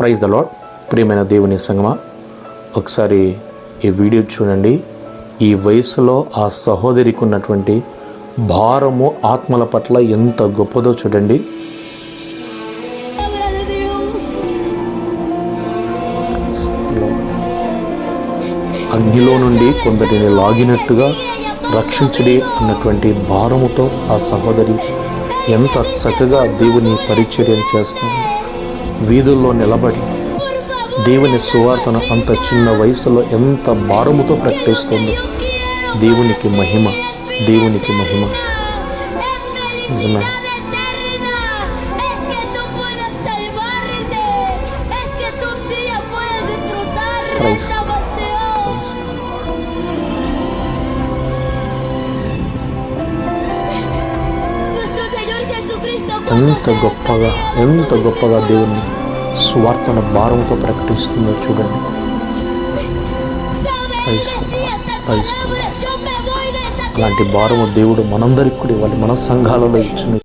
Praise the lord ప్రియమైన దేవుని సంగమా ఒకసారి ఈ వీడియో చూడండి. ఈ వయసులో ఆ సహోదరికి ఉన్నటువంటి భారము ఆత్మల పట్ల ఎంత గొప్పదో చూడండి. అగ్నిలో నుండి కొందరిని లాగినట్టుగా రక్షించడి అన్నటువంటి భారముతో ఆ సహోదరి ఎంత చక్కగా దేవుని పరిచర్యం చేస్తుంది. వీధుల్లో నిలబడి దేవుని సువార్తను అంత చిన్న వయసులో ఎంత భారముతో ప్రకటిస్తుందో. దేవునికి మహిమ దేవునికి మహిమ. నిజమే. క్రైస్తవ ఎంత గొప్పగా ఎంత గొప్పగా దేవుని స్వార్థన భారంతో ప్రకటిస్తుందో చూడండి. అలాంటి భారము దేవుడు మనందరికి కూడా ఇవ్వాలి మన సంఘాలలో ఇచ్చిన.